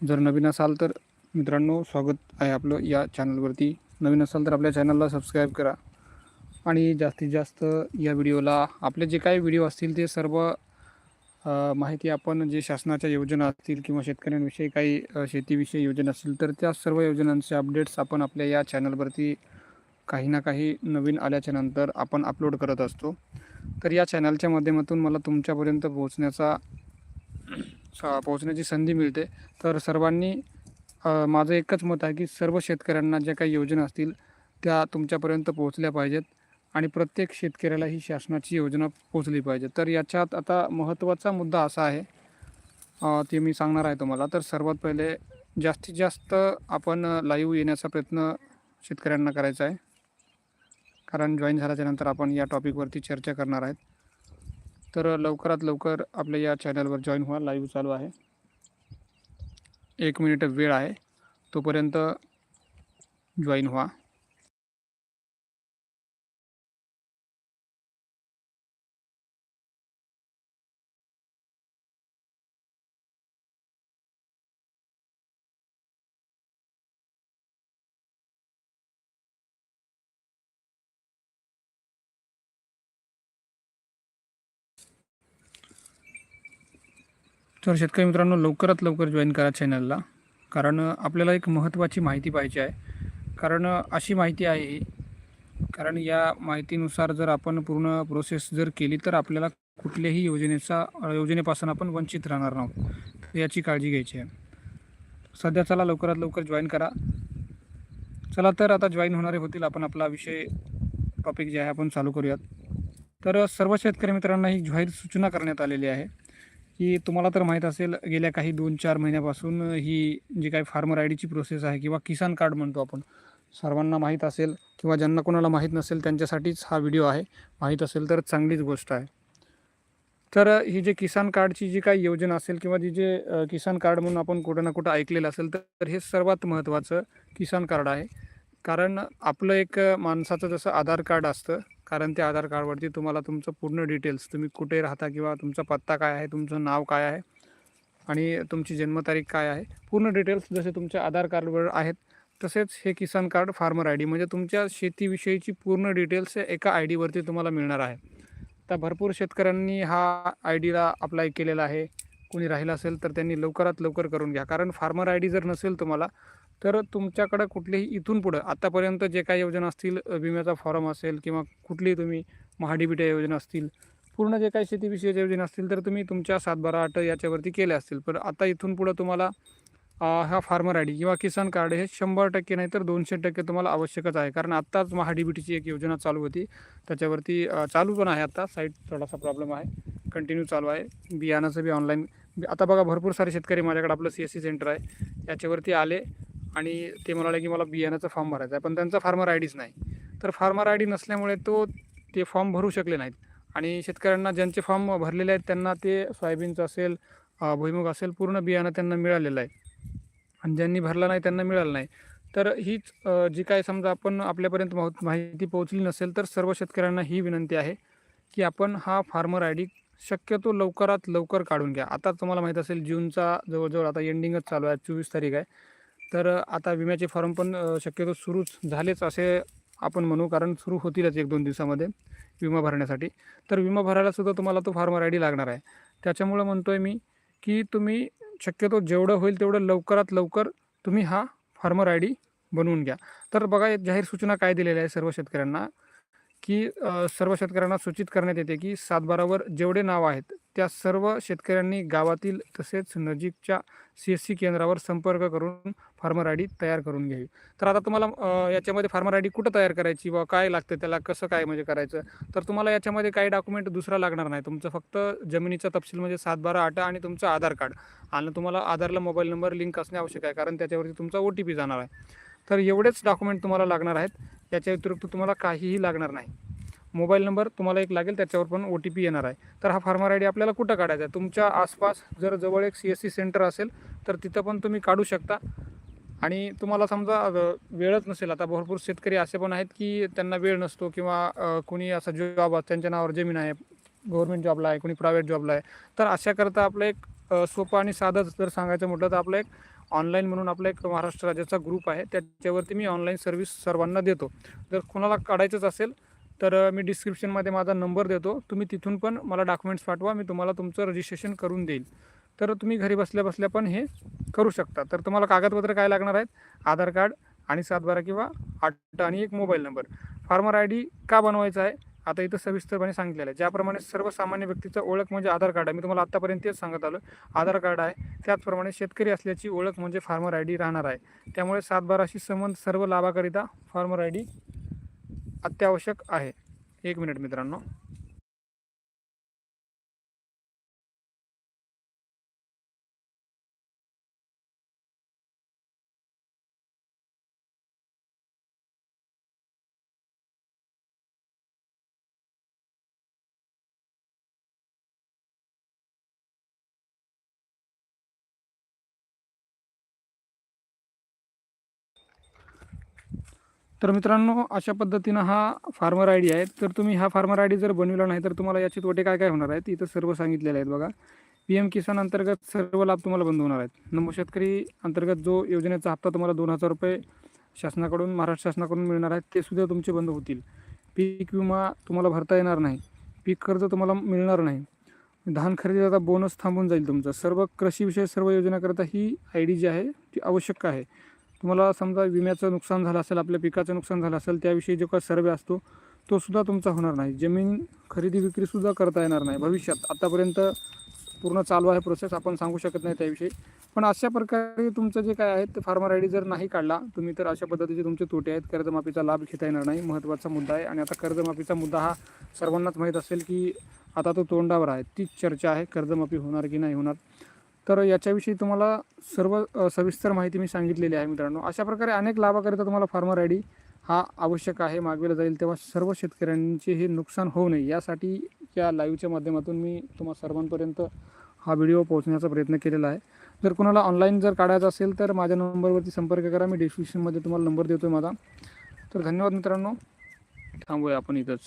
जर नवीन असाल तर मित्रांनो स्वागत आहे आपलं या चॅनलवरती नवीन असाल तर आपल्या चॅनलला सबस्क्राईब करा. आणि जास्तीत जास्त या व्हिडिओला आपले जे काही व्हिडिओ असतील ते सर्व माहिती आपण जे शासनाच्या योजना असतील किंवा शेतकऱ्यांविषयी काही शेतीविषयी योजना असतील तर त्या सर्व योजनांचे अपडेट्स आपण आपल्या या चॅनलवरती काही ना काही नवीन आल्याच्यानंतर आपण अपलोड करत असतो. तर या चॅनलच्या माध्यमातून मला तुमच्यापर्यंत पोहोचण्याचा पोहोचण्याची संधी मिळते. तर सर्वांनी माझं एकच मत आहे की सर्व शेतकऱ्यांना ज्या काही योजना असतील त्या तुमच्यापर्यंत पोहोचल्या पाहिजेत आणि प्रत्येक शेतकऱ्याला ही शासनाची योजना पोहोचली पाहिजे तर याच्यात आता महत्त्वाचा मुद्दा असा आहे ते मी सांगणार आहे तुम्हाला. तर सर्वात पहिले जास्तीत जास्त आपण लाईव्ह येण्याचा प्रयत्न शेतकऱ्यांना करायचा आहे. कारण जॉईन झाल्याच्यानंतर आपण या टॉपिकवरती चर्चा करणार आहेत. तर लवकरात लवकर आपल्या या चॅनलवर जॉईन व्हा. लाईव्ह चालू आहे. एक मिनिट वेळ आहे. तोपर्यंत जॉईन व्हा. तर शेतकरी मित्रांनो लवकरात लवकर जॉईन करा चॅनलला कारण आपल्याला एक महत्त्वाची माहिती पाहिजे आहे. कारण अशी माहिती आहे. कारण या माहितीनुसार जर आपण पूर्ण प्रोसेस जर केली तर आपल्याला कुठल्याही योजनेचा योजनेपासून आपण वंचित राहणार नाहोत याची काळजी घ्यायची आहे. सध्या चला लवकरात लवकर जॉईन करा. चला तर आता जॉईन होणारे होतील आपण आपला विषय टॉपिक जे आहे आपण चालू करूयात. तर सर्व शेतकरी मित्रांना ही जाहीर सूचना करण्यात आलेली आहे. की तुम्हाला तर माहीत असेल गेल्या काही दोन चार महिन्यापासून ही जी काही फार्मर आय डीची प्रोसेस आहे किंवा किसान कार्ड म्हणतो आपण सर्वांना माहीत असेल किंवा ज्यांना कोणाला माहीत नसेल त्यांच्यासाठीच हा व्हिडिओ आहे. माहीत असेल तर चांगलीच गोष्ट आहे. तर ही जे किसान कार्डची जी काही योजना असेल किंवा जी जे किसान कार्ड म्हणून आपण कुठं ना कुठं ऐकलेलं असेल तर हे सर्वात महत्त्वाचं किसान कार्ड आहे. कारण आपलं एक माणसाचं जसं आधार कार्ड असतं कारण त्या आधार कार्डवरती तुम्हाला तुमचं पूर्ण डिटेल्स तुम्ही कुठे राहता किंवा तुमचा पत्ता काय आहे तुमचं नाव काय आहे आणि तुमची जन्मतारीख काय आहे पूर्ण डिटेल्स जसे तुमच्या आधार कार्डवर आहेत तसेच हे किसान कार्ड फार्मर आय डी म्हणजे तुमच्या शेतीविषयीची पूर्ण डिटेल्स एका आय डीवरती तुम्हाला मिळणार आहे. तर भरपूर शेतकऱ्यांनी हा आय डीला अप्लाय केलेला आहे. कोणी राहिलं असेल तर त्यांनी लवकरात लवकर करून घ्या. कारण फार्मर आय डी जर नसेल तुम्हाला तर तुमच्याकडं कुठलेही इथून पुढं आतापर्यंत जे काही योजना असतील विम्याचा फॉर्म असेल किंवा कुठलीही तुम्ही महाडीबीट्या योजना असतील पूर्ण जे काही शेतीविषयीच्या योजना असतील तर तुम्ही तुमच्या सातबारा आठ याच्यावरती केल्या असतील. पण आता इथून पुढं तुम्हाला हा फार्मर आय डी किंवा किसान कार्ड हे शंभर टक्के नाही तर दोनशे टक्के तुम्हाला आवश्यकच आहे. कारण आत्ताच महाडीबीटीची एक योजना चालू होती. त्याच्यावरती चालू पण आहे आत्ता साईट थोडासा प्रॉब्लेम आहे. कंटिन्यू चालू आहे. बियाणाचं बी ऑनलाईन आता बघा भरपूर सारे शेतकरी माझ्याकडे आपलं सी एस सी सेंटर आहे. याच्यावरती आले. आणि ते म्हणाले की मला बियाण्याचा फॉर्म भरायचा आहे पण त्यांचा फार्मर आय डीच नाही. तर फार्मर आय डी नसल्यामुळे तो ते फॉर्म भरू शकले नाहीत. आणि शेतकऱ्यांना ज्यांचे फॉर्म भरलेले आहेत त्यांना ते सोयाबीनचं असेल भुईमुग असेल पूर्ण बियाणं त्यांना मिळालेलं आहे. आणि ज्यांनी भरला नाही त्यांना मिळालं नाही. तर हीच जी काय समजा आपण आपल्यापर्यंत माहिती पोहोचली नसेल तर सर्व शेतकऱ्यांना ही विनंती आहे की आपण हा फार्मर आय डी शक्यतो लवकरात लवकर काढून घ्या. आता तुम्हाला माहीत असेल जूनचा जवळजवळ आता एंडिंगच चालू आहे चोवीस तारीख आहे. तर आता विम्याचे फॉर्म पण शक्यतो सुरूच झालेच असे आपण म्हणू कारण सुरू होतीलच एक दोन दिवसामध्ये विमा भरण्यासाठी. तर विमा भरायला सुद्धा तुम्हाला तो फार्मर आय डी लागणार आहे. त्याच्यामुळं म्हणतो आहे मी की तुम्ही शक्यतो जेवढं होईल तेवढं लवकरात लवकर तुम्ही हा फार्मर आय डी बनवून घ्या. तर बघा एक जाहीर सूचना काय दिलेल्या आहे सर्व शेतकऱ्यांना की सर्व शेतकऱ्यांना सूचित करण्यात येते की सातबारावर जेवढे नाव आहेत त्या सर्व शेतकऱ्यांनी गावातील तसेच नजीकच्या सी एस सी केंद्रावर संपर्क करून फार्मर आय डी तयार करून घ्यावी. तर आता तुम्हाला याच्यामध्ये फार्मर आय डी कुठं तयार करायची व काय लागतं त्याला कसं काय म्हणजे करायचं? तर तुम्हाला याच्यामध्ये काही डॉक्युमेंट दुसरा लागणार नाही. तुमचं फक्त जमिनीचा तपशील म्हणजे सात बारा आठ आणि तुमचं आधार कार्ड. आणि तुम्हाला आधारला मोबाईल नंबर लिंक असणे आवश्यक आहे कारण त्याच्यावरती तुमचा ओ टी पी जाणार आहे. तर एवढेच डॉक्युमेंट तुम्हाला लागणार आहेत. याच्या व्यतिरिक्त तुम्हाला काहीही लागणार नाही. मोबाईल नंबर तुम्हाला एक लागेल त्याच्यावर पण ओ टी पी येणार आहे. तर हा फार्मर आय डी आपल्याला कुठं काढायचा आहे? तुमच्या आसपास जर जवळ एक सी एस सी सेंटर असेल तर तिथं पण तुम्ही काढू शकता. आणि तुम्हाला समजा वेळच नसेल आता भरपूर शेतकरी असे पण आहेत की त्यांना वेळ नसतो किंवा कुणी कोणी असा जॉब त्यांच्या नावावर जमीन आहे गव्हर्मेंट जॉबला आहे कोणी प्रायव्हेट जॉबला आहे. तर अशाकरता आपलं एक सोपं आणि साधं जर सांगायचं म्हटलं तर आपलं एक ऑनलाईन म्हणून आपला एक महाराष्ट्र राज्याचा ग्रुप आहे. त्याच्यावरती मी ऑनलाईन सर्व्हिस सर्वांना देतो. जर कोणाला काढायचंच असेल तर मी डिस्क्रिप्शनमध्ये माझा नंबर देतो. तुम्ही तिथून पण मला डॉक्युमेंट्स पाठवा. मी तुम्हाला तुमचं रजिस्ट्रेशन करून देईल. तर तुम्ही घरी बसल्या बसल्या पण हे करू शकता. तर तुम्हाला कागदपत्र काय लागणार आहेत? आधार कार्ड आणि सातबारा किंवा आठ आणि एक mobile number. Farmer I D का बनवायचा आहे? आता इथं सविस्तरपणे सांगितलेलं आहे. ज्याप्रमाणे सर्वसामान्य व्यक्तीचं ओळख म्हणजे आधार कार्ड आहे. मी तुम्हाला आत्तापर्यंत तेच सांगत आलो. आधार कार्ड आहे. त्याचप्रमाणे शेतकरी असल्याची ओळख म्हणजे फार्मर आय डी राहणार आहे. त्यामुळे सातबाराशी संबंध सर्व लाभाकरिता फार्मर आय डी अत्यावश्यक आहे. एक मिनिट मित्रांनो. तर मित्रांनो अशा पद्धतीनं हा फार्मर आय डी आहे. तर तुम्ही हा फार्मर आय डी जर बनविला नाही तर तुम्हाला याचे तोटे काय काय होणार आहेत? इथं सर्व सांगितलेले आहेत बघा. पी एम किसान अंतर्गत सर्व लाभ तुम्हाला बंद होणार आहेत. नमो शेतकरी अंतर्गत जो योजनेचा हप्ता तुम्हाला दोन हजार रुपये शासनाकडून महाराष्ट्र शासनाकडून मिळणार आहेत ते सुद्धा तुमचे बंद होतील. पीक विमा तुम्हाला भरता येणार नाही. पीक कर्ज तुम्हाला मिळणार नाही. धान खरेदीचा बोनस थांबून जाईल तुमचा. सर्व कृषीविषयक सर्व योजनाकरता ही आय डी जी आहे ती आवश्यक आहे. तुम्हाला समजा विम्याचं नुकसान झालं असेल आपल्या पिकाचं नुकसान झालं असेल त्याविषयी जो काही सर्वे असतो तो सुद्धा तुमचा होणार नाही. जमीन खरेदी विक्रीसुद्धा करता येणार नाही भविष्यात. आतापर्यंत पूर्ण चालू आहे प्रोसेस आपण सांगू शकत नाही त्याविषयी. पण अशा प्रकारे तुमचं जे काय आहे ते फार्मर आय डी जर नाही काढला तुम्ही तर अशा पद्धतीचे तुमचे तोटे आहेत. कर्जमाफीचा लाभ घेता येणार नाही महत्त्वाचा मुद्दा आहे. आणि आता कर्जमाफीचा मुद्दा हा सर्वांनाच माहीत असेल की आता तो तोंडावर आहे. तीच चर्चा आहे कर्जमाफी होणार की नाही होणार. तर याच्याविषयी तुम्हाला सर्व सविस्तर माहिती मी सांगितलेली आहे मित्रांनो. अशा प्रकारे अनेक लाभाकरिता तुम्हाला फार्मर आय डी हा आवश्यक आहे मागविला जाईल तेव्हा सर्व शेतकऱ्यांचे हे नुकसान होऊ नये. यासाठी या लाईव्हच्या माध्यमातून मी तुम्हा सर्वांपर्यंत हा व्हिडिओ पोहोचण्याचा प्रयत्न केलेला आहे. जर कोणाला ऑनलाईन जर काढायचा असेल तर माझ्या नंबरवरती संपर्क करा. मी डिस्क्रिप्शनमध्ये तुम्हाला नंबर देतो आहे माझा. तर धन्यवाद मित्रांनो. थांबूया आपण इथंच.